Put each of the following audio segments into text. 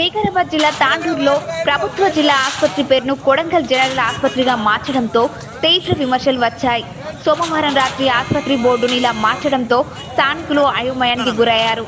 జిల్లా తాండూరులో ప్రభుత్వ జిల్లా ఆసుపత్రి పేరును కొడంగల్ జనరల్ ఆసుపత్రిగా మార్చడంతో తీవ్ర విమర్శలు వచ్చాయి. సోమవారం రాత్రి ఆసుపత్రి బోర్డుని ఇలా మార్చడంతో స్థానికులు అయోమయానికి గురయ్యారు.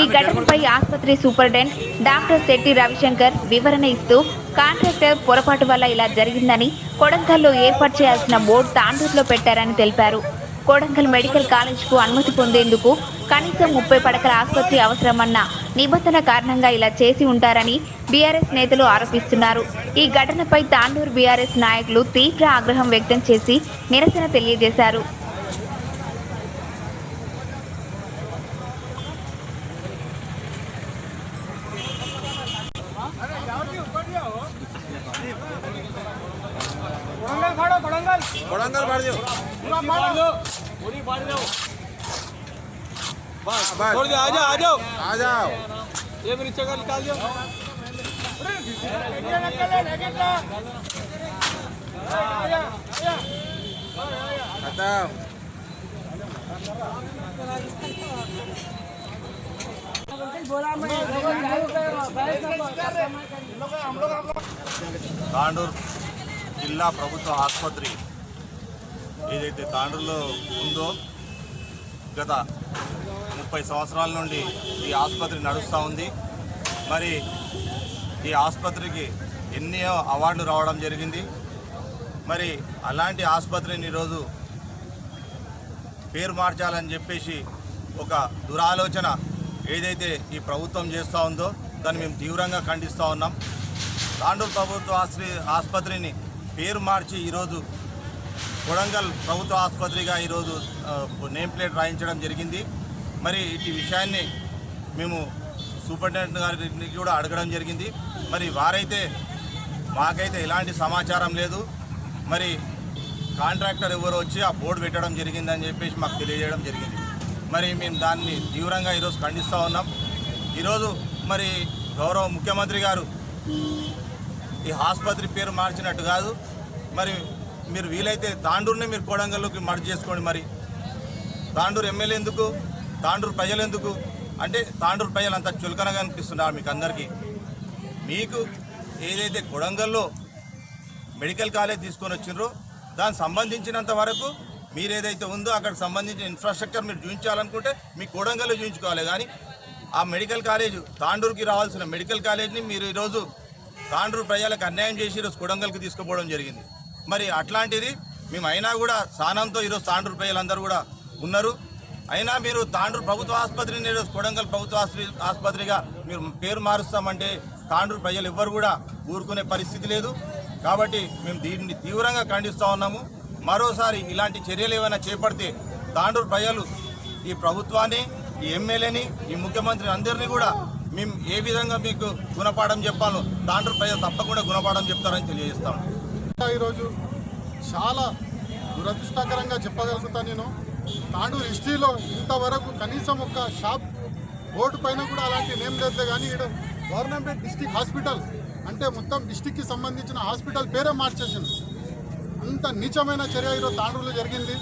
ఈ ఘటనపై ఆసుపత్రి సూపరింటెండెంట్ డాక్టర్ శెట్టి రవిశంకర్ వివరణ ఇస్తూ కాంట్రాక్టర్ పొరపాటు వల్ల ఇలా జరిగిందని కొడంగల్లో ఏర్పాటు చేయాల్సిన బోర్డు తాండూరులో పెట్టారని తెలిపారు. కొడంగల్ మెడికల్ కాలేజ్కు అనుమతి పొందేందుకు కనీసం ముప్పై పడకల ఆసుపత్రి అవసరమన్న నిబంధన కారణంగా ఇలా చేసి ఉంటారని బీఆర్ఎస్ నేతలు ఆరోపిస్తున్నారు. ఈ ఘటనపై తాండూరు బీఆర్ఎస్ నాయకులు తీవ్ర ఆగ్రహం వ్యక్తం చేసి నిరసన తెలియజేశారు. बस बस छोड़ दो आ जाओ आ जाओ आ जाओ ये मेरी जगह निकाल दो खत्म తాండూరు జిల్లా ప్రభుత్వ ఆసుపత్రి ఏదైతే తాండూరులో ఉందో గత ముప్పై సంవత్సరాల నుండి ఈ ఆసుపత్రి నడుస్తూ ఉంది. మరి ఈ ఆసుపత్రికి ఎన్నో అవార్డులు రావడం జరిగింది. మరి అలాంటి ఆసుపత్రిని ఈరోజు పేరు మార్చాలని చెప్పేసి ఒక దురాలోచన ఏదైతే ఈ ప్రభుత్వం చేస్తూ ఉందో దాన్ని మేము తీవ్రంగా ఖండిస్తూ ఉన్నాం. తాండూరు ప్రభుత్వ ఆస్పత్రి ఆసుపత్రిని పేరు మార్చి ఈరోజు కొడంగల్ ప్రభుత్వ ఆసుపత్రిగా ఈరోజు నేమ్ ప్లేట్ రాయించడం జరిగింది. మరి ఈ విషయాన్ని మేము సూపరింటెండెంట్ గారికి కూడా అడగడం జరిగింది. మరి వారైతే మాకైతే ఎలాంటి సమాచారం లేదు. మరి కాంట్రాక్టర్ ఎవరు వచ్చి ఆ బోర్డు పెట్టడం జరిగిందని చెప్పేసి మాకు తెలియజేయడం జరిగింది. మరి మేము దాన్ని తీవ్రంగా ఈరోజు ఖండిస్తూ ఉన్నాం. ఈరోజు మరి గౌరవ ముఖ్యమంత్రి గారు ఈ ఆసుపత్రి పేరు మార్చినట్టు కాదు. మరి మీరు వీలైతే తాండూరుని మీరు కోడంగల్లోకి మర్జ్ చేసుకోండి మరి. తాండూరు ఎమ్మెల్యే ఎందుకు? తాండూరు ప్రజలు ఎందుకు అంటే తాండూరు ప్రజలు అంత చులకనగా అనిపిస్తున్నారు మీకు అందరికీ? మీకు ఏదైతే కొడంగల్లో మెడికల్ కాలేజ్ తీసుకొని వచ్చిండ్రో దానికి సంబంధించినంత వరకు మీరు ఏదైతే ఉందో అక్కడ సంబంధించిన ఇన్ఫ్రాస్ట్రక్చర్ మీరు చూపించాలనుకుంటే మీ కొడంగల్లో చూపించుకోవాలి కానీ ఆ మెడికల్ కాలేజ్ తాండూరుకి రావాల్సిన మెడికల్ కాలేజ్ని మీరు ఈరోజు తాండూరు ప్రజలకు అన్యాయం చేసి ఈరోజు కొడంగల్కి తీసుకుపోవడం జరిగింది. మరి అట్లాంటిది మేము అయినా కూడా స్థానంతో ఈరోజు తాండూరు ప్రజలందరూ కూడా ఉన్నారు. అయినా మీరు తాండూరు ప్రభుత్వ ఆసుపత్రి ఈరోజు కొడంగల్ ప్రభుత్వ ఆసుపత్రిగా మీరు పేరు మారుస్తామంటే తాండూరు ప్రజలు ఎవ్వరు కూడా ఊరుకునే పరిస్థితి లేదు. కాబట్టి మేము దీన్ని తీవ్రంగా ఖండిస్తూ ఉన్నాము. మరోసారి ఇలాంటి చర్యలు ఏమైనా చేపడితే తాండూరు ప్రజలు ఈ ప్రభుత్వాన్ని ఈ ఎమ్మెల్యేని ఈ ముఖ్యమంత్రి అందరినీ కూడా మేము ఏ విధంగా మీకు గుణపాఠం చెప్పాలో తాండూరు ప్రజలు తప్పకుండా గుణపాఠం చెప్తారని తెలియజేస్తాము ఈరోజు చాలా దురదృష్టకరంగా చెప్పగలుగుతాను నేను. తాండూరు హిస్టరీలో ఇంతవరకు కనీసం ఒక షాప్ బోర్డు పైన కూడా అలాంటి నేమ్ లేదు కానీ ఇక్కడ గవర్నమెంట్ డిస్టిక్ హాస్పిటల్ అంటే మొత్తం డిస్టిక్కి సంబంధించిన హాస్పిటల్ పేరే మార్చేసింది. అంత నీచమైన చర్య ఈరోజు తాండూరులో జరిగింది.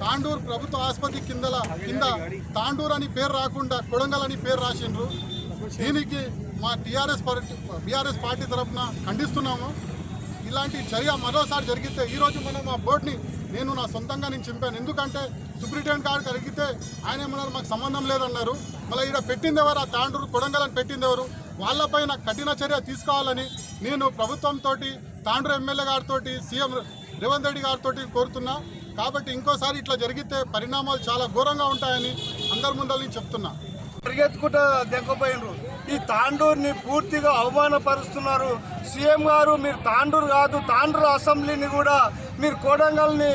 తాండూరు ప్రభుత్వ ఆసుపత్రి కిందల కింద తాండూరు అని పేరు రాకుండా కొడంగల్ అని పేరు రాసిండ్రు. దీనికి మా టీఆర్ఎస్ పార్టీ బీఆర్ఎస్ పార్టీ తరఫున ఖండిస్తున్నాము. ఇలాంటి చర్య మరోసారి జరిగితే ఈరోజు మనం ఆ బోర్డుని నేను నా సొంతంగా నేను చింపాను. ఎందుకంటే సూపరింటెండెంట్ గారికి అడిగితే ఆయన ఏమన్నారు? మాకు సంబంధం లేదన్నారు. మళ్ళీ ఇక్కడ పెట్టింది ఎవరు? ఆ తాండూరు కొడంగలని పెట్టింది ఎవరు? వాళ్ళపైన కఠిన చర్య తీసుకోవాలని నేను ప్రభుత్వంతో తాండూరు ఎమ్మెల్యే గారితో సీఎం రేవంత్ రెడ్డి గారితో కోరుతున్నా. కాబట్టి ఇంకోసారి ఇట్లా జరిగితే పరిణామాలు చాలా ఘోరంగా ఉంటాయని అందరి ముందర నేను చెప్తున్నా. పరిగెత్తుకుంటా దెంకపోయినరు ఈ తాండూరుని పూర్తిగా అవమానపరుస్తున్నారు. సీఎం గారు మీరు తాండూరు కాదు తాండూరు అసెంబ్లీని కూడా మీరు కోడంగల్ని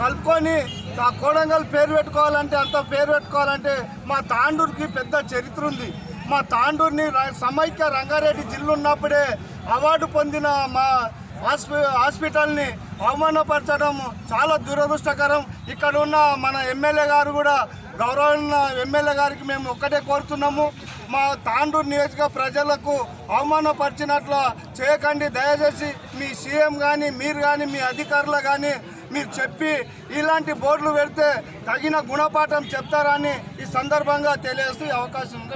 కలుపుకొని ఆ కోడంగల్ పేరు పెట్టుకోవాలంటే అంత పేరు పెట్టుకోవాలంటే మా తాండూరుకి పెద్ద చరిత్ర ఉంది. మా తాండూరుని సమైక్య రంగారెడ్డి జిల్లా ఉన్నప్పుడే అవార్డు పొందిన మా హాస్పి హాస్పిటల్ని అవమానపరచడం చాలా దురదృష్టకరం. ఇక్కడ ఉన్న మన ఎమ్మెల్యే గారు కూడా గౌరవ ఎమ్మెల్యే గారికి మేము ఒక్కటే కోరుతున్నాము. మా తాండూరు నియోజక ప్రజలకు అవమానపరిచినట్లు చేయకండి. దయచేసి మీ సీఎం కానీ మీరు కానీ మీ అధికారులు కానీ మీరు చెప్పి ఇలాంటి బోర్డులు పెడితే తగిన గుణపాఠం చెప్తారని ఈ సందర్భంగా తెలియజేస్తూ అవకాశం ఉంది.